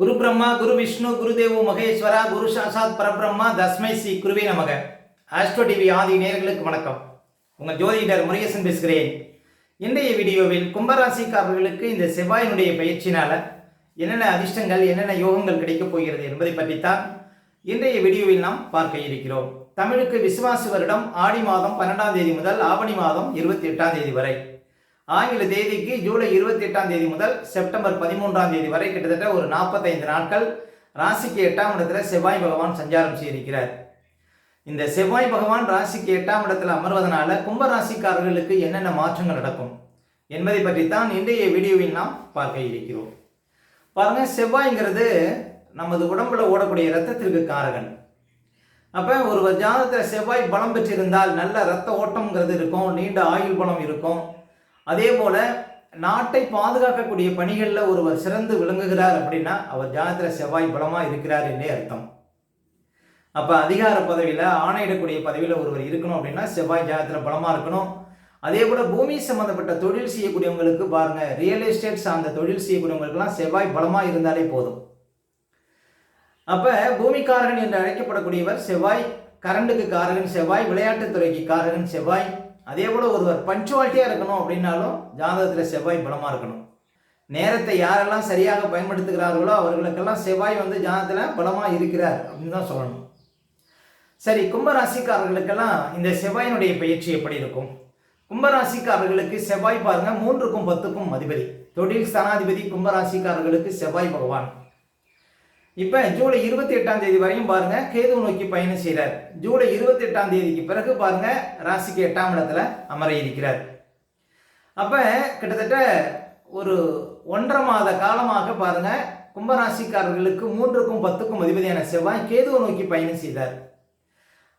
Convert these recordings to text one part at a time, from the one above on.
குரு பிரம்மா குரு விஷ்ணு குருதேவு மகேஸ்வரா குரு சாசாத் பரபிரம்மா தஸ்மை ஸ்ரீ குருவே நமக. ஆஸ்ட்ரோ டிவி ஆதி நேர்களுக்கு வணக்கம். உங்கள் ஜோதிடர் முருகேசன் பேசுகிறேன். இன்றைய வீடியோவில் கும்பராசிக்காரர்களுக்கு இந்த செவ்வாயினுடைய பயிற்சினால என்னென்ன அதிர்ஷ்டங்கள் என்னென்ன யோகங்கள் கிடைக்கப் போகிறது என்பதை பற்றித்தான் இன்றைய வீடியோவில் நாம் பார்க்க இருக்கிறோம். தமிழுக்கு விசுவாச வருடம் ஆடி மாதம் பன்னெண்டாம் தேதி முதல் ஆவணி மாதம் இருபத்தி எட்டாம் தேதி வரை. ஆங்கில தேதிக்கு ஜூலை இருபத்தி எட்டாம் தேதி முதல் செப்டம்பர் பதிமூன்றாம் தேதி வரை கிட்டத்தட்ட ஒரு நாற்பத்தைந்து நாட்கள் ராசிக்கு எட்டாம் இடத்துல செவ்வாய் பகவான் சஞ்சாரம் செய்திருக்கிறார். இந்த செவ்வாய் பகவான் ராசிக்கு எட்டாம் இடத்துல அமர்வதனால கும்ப ராசிக்காரர்களுக்கு என்னென்ன மாற்றங்கள் நடக்கும் என்பதை பற்றித்தான் இன்றைய வீடியோவில் நாம் பார்க்க இருக்கிறோம். பாருங்க செவ்வாய்ங்கிறது நமது உடம்புல ஓடக்கூடிய ரத்தத்திற்கு காரகன். அப்போ ஒரு ஜாதகத்தில் செவ்வாய் பலம் பெற்றிருந்தால் நல்ல ரத்த ஓட்டம்ங்கிறது இருக்கும் நீண்ட ஆயுள் பலம் இருக்கும். அதே போல் நாட்டை பாதுகாக்கக்கூடிய பணிகளில் ஒருவர் சிறந்து விளங்குகிறார் அப்படின்னா அவர் ஜாதகத்தில் செவ்வாய் பலமாக இருக்கிறார் என்றே அர்த்தம். அப்போ அதிகார பதவியில் ஆணையிடக்கூடிய பதவியில் ஒருவர் இருக்கணும் அப்படின்னா செவ்வாய் ஜாதகத்தில் பலமாக இருக்கணும். அதே போல் பூமி சம்மந்தப்பட்ட தொழில் செய்யக்கூடியவங்களுக்கு பாருங்கள் ரியல் எஸ்டேட் சார்ந்த தொழில் செய்யக்கூடியவங்களுக்குலாம் செவ்வாய் பலமாக இருந்தாலே போதும். அப்போ பூமிக்காரகன் என்று அழைக்கப்படக்கூடியவர் செவ்வாய் கரண்டுக்கு காரகன் செவ்வாய் விளையாட்டுத்துறைக்கு காரகன் செவ்வாய் அதே போல் ஒருவர் பஞ்சுவாலிட்டியாக இருக்கணும் அப்படின்னாலும் ஜாதகத்தில் செவ்வாய் பலமாக இருக்கணும். நேரத்தை யாரெல்லாம் சரியாக பயன்படுத்துகிறார்களோ அவர்களுக்கெல்லாம் செவ்வாய் வந்து ஜாதகத்தில் பலமாக இருக்கிறார் அப்படின்னு தான் சொல்லணும். சரி கும்பராசிக்காரர்களுக்கெல்லாம் இந்த செவ்வாயினுடைய பயிற்சி எப்படி இருக்கும்? கும்பராசிக்காரர்களுக்கு செவ்வாய் பாருங்க மூன்றுக்கும் பத்துக்கும் அதிபதி. தொழில் ஸ்தானாதிபதி கும்பராசிக்காரர்களுக்கு செவ்வாய் பகவான். இப்போ ஜூலை இருபத்தி எட்டாம் தேதி வரையும் பாருங்க கேது நோக்கி பயணம் செய்கிறார் ஜூலை இருபத்தி எட்டாம் தேதிக்கு பிறகு பாருங்க ராசிக்கு எட்டாம் இடத்துல அமர இருக்கிறார். அப்போ கிட்டத்தட்ட ஒரு ஒன்றரை மாத காலமாக பாருங்க கும்பராசிக்காரர்களுக்கு மூன்றுக்கும் பத்துக்கும் அதிபதியான செவ்வாய் கேதுவை நோக்கி பயணம் செய்தார்.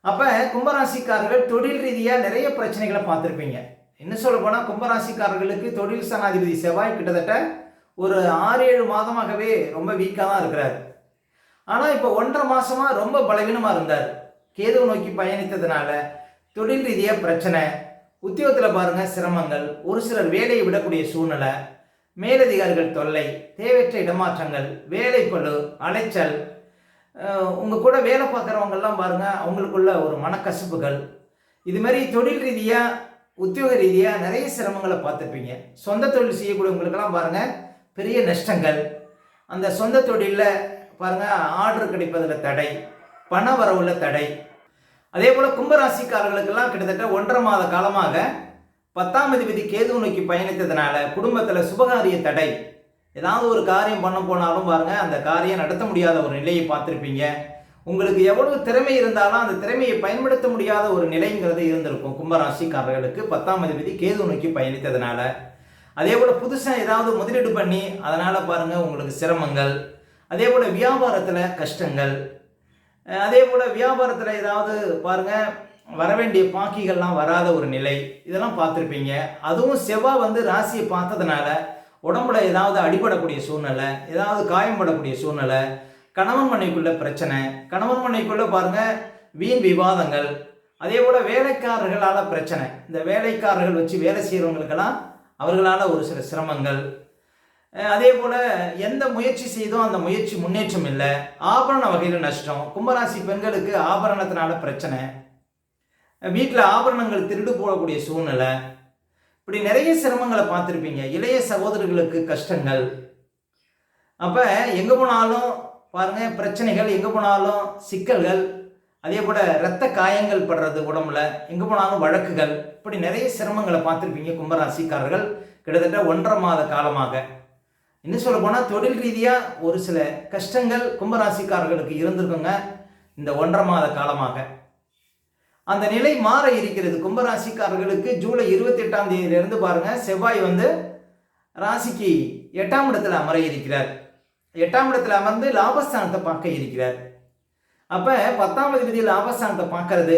அப்போ கும்பராசிக்காரர்கள் தொழில் ரீதியாக நிறைய பிரச்சனைகளை பார்த்துருப்பீங்க. என்ன சொல்ல போனால் கும்பராசிக்காரர்களுக்கு தொழில் சனாதிபதி செவ்வாய் கிட்டத்தட்ட ஒரு ஆறு ஏழு மாதமாகவே ரொம்ப வீக்காக தான் இருக்கிறார். ஆனால் இப்போ ஒன்றரை மாதமாக ரொம்ப பலவீனமாக இருந்தார். கேதுவை நோக்கி பயணித்ததுனால தொழில் ரீதியாக பிரச்சனை உத்தியோகத்தில் பாருங்கள் சிரமங்கள் ஒரு சிலர் வேலையை விடக்கூடிய சூழ்நிலை மேலதிகாரிகள் தொல்லை தேவையற்ற இடமாற்றங்கள் வேலைப்பழு அலைச்சல் உங்கள் கூட வேலை பார்க்குறவங்கெல்லாம் பாருங்கள் அவங்களுக்குள்ள ஒரு மனக்கசப்புகள். இது மாதிரி தொழில் ரீதியாக உத்தியோக ரீதியாக நிறைய சிரமங்களை பார்த்துருப்பீங்க. சொந்த தொழில் செய்யக்கூடியவங்களுக்கெல்லாம் பாருங்கள் பெரிய நஷ்டங்கள். அந்த சொந்த தொழிலில் பாருங்க ஆர்டர் கிடைப்பதில் தடை பண வரவுல தடை. அதே போல் கும்பராசிக்காரர்களுக்கெல்லாம் கிட்டத்தட்ட ஒன்றரை மாத காலமாக பத்தாம் அதிபதி கேது நோக்கி பயணித்ததுனால குடும்பத்தில் சுபகாரிய தடை. ஏதாவது ஒரு காரியம் பண்ண போனாலும் பாருங்க அந்த காரியம் நடத்த முடியாத ஒரு நிலையை பார்த்துருப்பீங்க. உங்களுக்கு எவ்வளவு திறமை இருந்தாலும் அந்த திறமையை பயன்படுத்த முடியாத ஒரு நிலைங்கிறது இருந்திருக்கும் கும்பராசிக்காரர்களுக்கு பத்தாம் அதிபதி கேது நோக்கி பயணித்ததுனால. அதே போல் புதுசாக ஏதாவது முதலீடு பண்ணி அதனால் பாருங்கள் உங்களுக்கு சிரமங்கள். அதே போல் வியாபாரத்தில் கஷ்டங்கள் அதே போல் வியாபாரத்தில் ஏதாவது பாருங்கள் வர வேண்டிய பாக்கிகள்லாம் வராத ஒரு நிலை இதெல்லாம் பார்த்துருப்பீங்க. அதுவும் செவ்வாய் வந்து ராசியை பார்த்ததுனால உடம்புல ஏதாவது அடிபடக்கூடிய சூழ்நிலை ஏதாவது காயம்படக்கூடிய சூழ்நிலை கணவன் மனைக்குள்ள பிரச்சனை கணவன் மனைக்குள்ள பாருங்க வீண் விவாதங்கள் அதே போல் வேலைக்காரர்களால் பிரச்சனை. இந்த வேலைக்காரர்கள் வச்சு வேலை செய்கிறவங்களுக்கெல்லாம் அவர்களால் ஒரு சில சிரமங்கள் அதே போல் எந்த முயற்சி செய்தோ அந்த முயற்சி முன்னேற்றம் இல்லை. ஆபரண வகையில் நஷ்டம். கும்பராசி பெண்களுக்கு ஆபரணத்தினால பிரச்சனை. வீட்டில் ஆபரணங்கள் திருடு போடக்கூடிய சூழ்நிலை. இப்படி நிறைய சிரமங்களை பார்த்துருப்பீங்க. இளைய சகோதரர்களுக்கு கஷ்டங்கள். அப்போ எங்கே போனாலும் பாருங்கள் பிரச்சனைகள் எங்கே போனாலும் சிக்கல்கள். அதே போல் இரத்த காயங்கள் படுறது உடம்புல எங்கே போனாலும் வழக்குகள். இப்படி நிறைய சிரமங்களை பார்த்துருப்பீங்க கும்பராசிக்காரர்கள். கிட்டத்தட்ட ஒன்றரை மாத காலமாக. இன்னும் சொல்ல போனால் தொழில் ரீதியாக ஒரு சில கஷ்டங்கள் கும்பராசிக்காரர்களுக்கு இருந்திருக்குங்க இந்த ஒன்றரை மாத காலமாக. அந்த நிலை மாற இருக்கிறது. கும்பராசிக்காரர்களுக்கு ஜூலை இருபத்தி எட்டாம் தேதியிலிருந்து பாருங்க செவ்வாய் வந்து ராசிக்கு எட்டாம் இடத்துல அமர இருக்கிறார். எட்டாம் இடத்துல அமர்ந்து லாபஸ்தானத்தை பார்க்க இருக்கிறார். அப்போ பத்தாம் அதிபதி லாபஸ்தானத்தை பார்க்கறது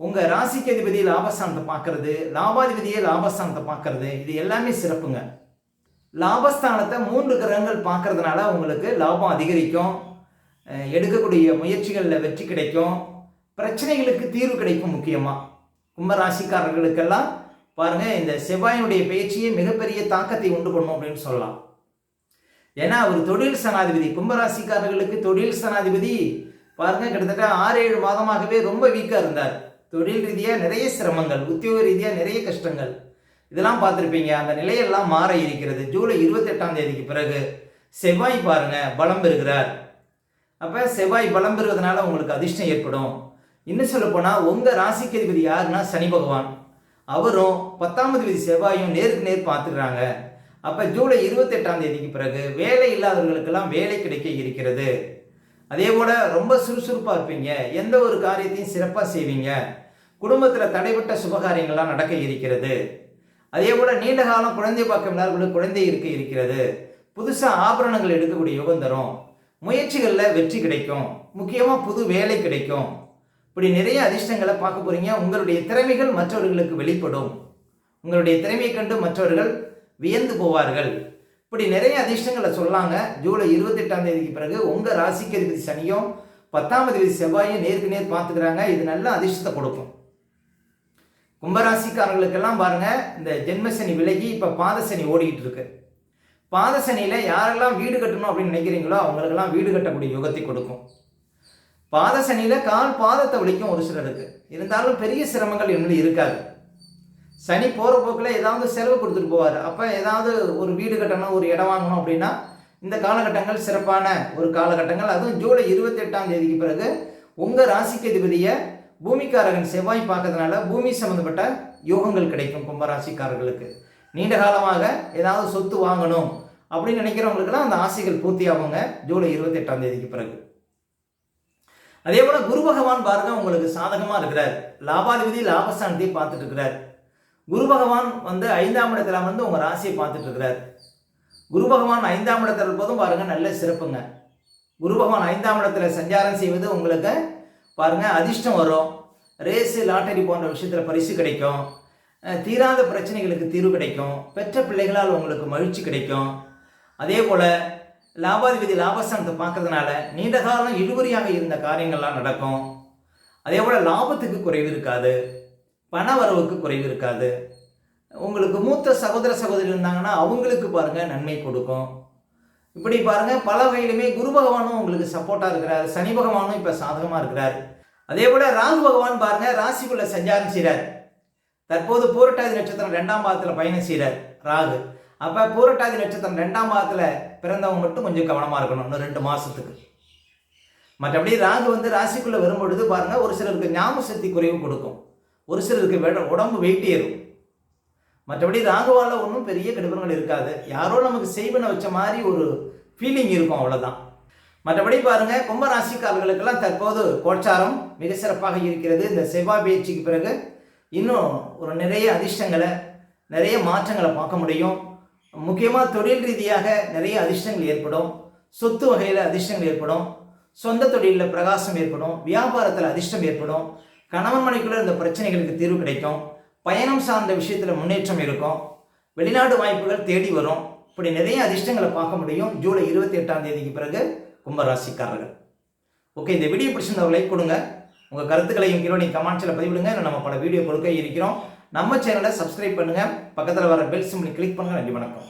உங்கள் ராசிக்கு அதிபதி லாபஸ்தானத்தை பார்க்கறது லாபாதிபதியே லாபஸ்தானத்தை பார்க்கறது இது எல்லாமே சிறப்புங்க. லாபஸ்தானத்தை மூன்று கிரகங்கள் பார்க்கறதுனால உங்களுக்கு லாபம் அதிகரிக்கும். எடுக்கக்கூடிய முயற்சிகளில் வெற்றி கிடைக்கும். பிரச்சனைகளுக்கு தீர்வு கிடைக்கும் முக்கியமாக கும்பராசிக்காரர்களுக்கெல்லாம் பாருங்க இந்த செவ்வாயினுடைய பயிற்சியை மிகப்பெரிய தாக்கத்தை உண்டு பண்ணும் அப்படின்னு சொல்லலாம். ஏன்னா அவர் தொழில் சனாதிபதி கும்பராசிக்காரர்களுக்கு தொழில் சனாதிபதி பாருங்க கிட்டத்தட்ட ஆறு ஏழு மாதமாகவே ரொம்ப வீக்காக இருந்தார். தொழில் ரீதியாக நிறைய சிரமங்கள் உத்தியோக ரீதியாக நிறைய கஷ்டங்கள். இதெல்லாம் பார்த்துருப்பீங்க. அந்த நிலையெல்லாம் மாற இருக்கிறது. ஜூலை இருபத்தெட்டாம் தேதிக்கு பிறகு செவ்வாய் பாருங்க பலம் பெறுகிறார். அப்போ செவ்வாய் பலம் பெறுவதனால உங்களுக்கு அதிர்ஷ்டம் ஏற்படும். இன்னும் சொல்லப்போனால் உங்கள் ராசிக்கு அதிபதி யாருன்னா சனி பகவான். அவரும் பத்தாம் அதிபதி செவ்வாயும் நேருக்கு நேர் பார்த்துக்கிறாங்க. அப்போ ஜூலை இருபத்தெட்டாம் தேதிக்கு பிறகு வேலை இல்லாதவர்களுக்கெல்லாம் வேலை கிடைக்க இருக்கிறது. அதே போல் ரொம்ப சுறுசுறுப்பாக இருப்பீங்க. எந்த ஒரு காரியத்தையும் சிறப்பாக செய்வீங்க. குடும்பத்தில் தடைப்பட்ட சுபகாரியங்கள்லாம் நடக்க இருக்கிறது. அதே போல் நீண்ட காலம் குழந்தை பார்க்க இல்லாதவர்களுக்கு குழந்தை இருக்க இருக்கிறது. புதுசாக ஆபரணங்கள் எடுக்கக்கூடிய யோகம் தரும். முயற்சிகளில் வெற்றி கிடைக்கும். முக்கியமாக புது வேலை கிடைக்கும். இப்படி நிறைய அதிர்ஷ்டங்களை பார்க்க போறீங்க. உங்களுடைய திறமைகள் மற்றவர்களுக்கு வெளிப்படும். உங்களுடைய திறமையை கண்டு மற்றவர்கள் வியந்து போவார்கள். இப்படி நிறைய அதிர்ஷ்டங்களை சொல்லாங்க. ஜூலை இருபத்தெட்டாம் தேதிக்கு பிறகு உங்கள் ராசிக்கு அதிபதி சனியும் பத்தாம் அதிபதி செவ்வாயும் நேருக்கு நேர் பார்த்துக்கிறாங்க. இது நல்ல அதிர்ஷ்டத்தை கொடுக்கும். கும்பராசிக்காரர்களுக்கெல்லாம் பாருங்க இந்த ஜென்மசனி விலகி இப்போ பாதசனி ஓடிக்கிட்டு இருக்கு. பாதசனியில் யாரெல்லாம் வீடு கட்டணும் அப்படின்னு நினைக்கிறீங்களோ அவங்களுக்கெல்லாம் வீடு கட்டக்கூடிய யுகத்தை கொடுக்கும். பாதசனியில் கால் பாதத்தை வலிக்கும் ஒரு சிலருக்கு இருந்தாலும் பெரிய சிரமங்கள் இன்னும் இருக்காது. சனி போகிற போக்கில் ஏதாவது செலவு கொடுத்துட்டு போவார். அப்போ ஏதாவது ஒரு வீடு கட்டணும் ஒரு இடம் வாங்கணும் அப்படின்னா இந்த காலகட்டங்கள் சிறப்பான ஒரு காலகட்டங்கள். அதுவும் ஜூலை இருபத்தெட்டாம் தேதிக்கு பிறகு உங்கள் ராசிக்கு அதிபதியை பூமிக்காரகன் செவ்வாய் பார்க்கறதுனால பூமி சம்மந்தப்பட்ட யோகங்கள் கிடைக்கும் கும்பராசிக்காரர்களுக்கு. நீண்ட காலமாக ஏதாவது சொத்து வாங்கணும் அப்படின்னு நினைக்கிறவங்களுக்கெல்லாம் அந்த ஆசைகள் பூர்த்தி ஆகுங்க ஜூலை இருபத்தெட்டாம் தேதிக்கு பிறகு. அதே போல குரு பகவான் பாருங்க உங்களுக்கு சாதகமாக இருக்கிறார். லாபாதிபதி லாபஸ்தானத்தை பார்த்துட்டு இருக்கிறார் குரு பகவான் வந்து ஐந்தாம் இடத்துல வந்து உங்கள் ராசியை பார்த்துட்டு இருக்கிறார் குரு பகவான் ஐந்தாம் இடத்துல இருப்பதும் பாருங்க நல்ல சிறப்புங்க. குரு பகவான் ஐந்தாம் இடத்துல சஞ்சாரம் செய்வது உங்களுக்கு பாருங்கள் அதிர்ஷ்டம் வரும். ரேஸு லாட்டரி போன்ற விஷயத்தில் பரிசு கிடைக்கும். தீராத பிரச்சனைகளுக்கு தீர்வு கிடைக்கும். பெற்ற பிள்ளைகளால் உங்களுக்கு மகிழ்ச்சி கிடைக்கும். அதே போல் லாபாதிபதி லாபஸ்தானத்தை பார்க்கறதுனால நீண்ட காலம் இழுபறியாக இருந்த காரியங்கள்லாம் நடக்கும். அதே போல் லாபத்துக்கு குறைவு இருக்காது. பண வரவுக்கு குறைவு இருக்காது. உங்களுக்கு மூத்த சகோதர சகோதரி இருந்தாங்கன்னா அவங்களுக்கு பாருங்கள் நன்மை கொடுக்கும். இப்படி பாருங்க பல வகையிலுமே குரு பகவானும் உங்களுக்கு சப்போர்ட்டா இருக்கிறார். சனி பகவானும் இப்ப சாதகமா இருக்கிறார். அதே போல ராகு பகவான் பாருங்க ராசிக்குள்ள சஞ்சாரம் செய்கிறார் தற்போது பூரட்டாதி நட்சத்திரம் ரெண்டாம் பாதத்துல பயணம் செய்கிறார் ராகு. அப்ப பூரட்டாதி நட்சத்திரம் ரெண்டாம் பாதத்துல பிறந்தவங்க மட்டும் கொஞ்சம் கவனமா இருக்கணும் இன்னும் ரெண்டு மாசத்துக்கு. மற்றபடி ராகு வந்து ராசிக்குள்ள வரும்பொழுது பாருங்க ஒரு சிலருக்கு ஞாபக சக்தி குறைவு கொடுக்கும். ஒரு சிலருக்கு உடம்பு வெயிட் ஏறும் மற்றபடி ராகுவால ஒன்றும் பெரிய கெடுபங்கள் இருக்காது. யாரோ நமக்கு செய்வன வச்ச மாதிரி ஒரு ஃபீலிங் இருக்கும் அவ்வளோதான் மற்றபடி பாருங்க கும்ப ராசிக்காரர்களுக்கெல்லாம் தற்போது கோச்சாரம் மிக சிறப்பாக இருக்கிறது. இந்த செவ்வாய் பயிற்சிக்கு பிறகு இன்னும் ஒரு நிறைய அதிர்ஷ்டங்களை நிறைய மாற்றங்களை பார்க்க முடியும். முக்கியமாக தொழில் ரீதியாக நிறைய அதிர்ஷ்டங்கள் ஏற்படும். சொத்து வகையில் அதிர்ஷ்டங்கள் ஏற்படும். சொந்த தொழிலில் பிரகாசம் ஏற்படும். வியாபாரத்தில் அதிர்ஷ்டம் ஏற்படும். கணவன் மனைக்குள்ள இந்த பிரச்சனைகளுக்கு தீர்வு கிடைக்கும். பயணம் சார்ந்த விஷயத்தில் முன்னேற்றம் இருக்கும். வெளிநாடு வாய்ப்புகள் தேடி வரும். இப்படி நிறைய அதிர்ஷ்டங்களை பார்க்க முடியும். ஜூலை இருபத்தி எட்டாம் தேதிக்கு பிறகு கும்பராசிக்காரர்கள். ஓகே இந்த வீடியோ பிடிச்சிருந்தவங்க லைக் கொடுங்க. உங்கள் கருத்துக்களையும் கீழே நீங்கள் கமெண்ட்ஸில் பதிவிடுங்க. இன்னும் நம்ம பல வீடியோ கொடுக்க இருக்கிறோம். நம்ம சேனலை சப்ஸ்கிரைப் பண்ணுங்கள் பக்கத்தில் வர பெல் சிம்லி கிளிக் பண்ணுங்கள் நன்றி வணக்கம்.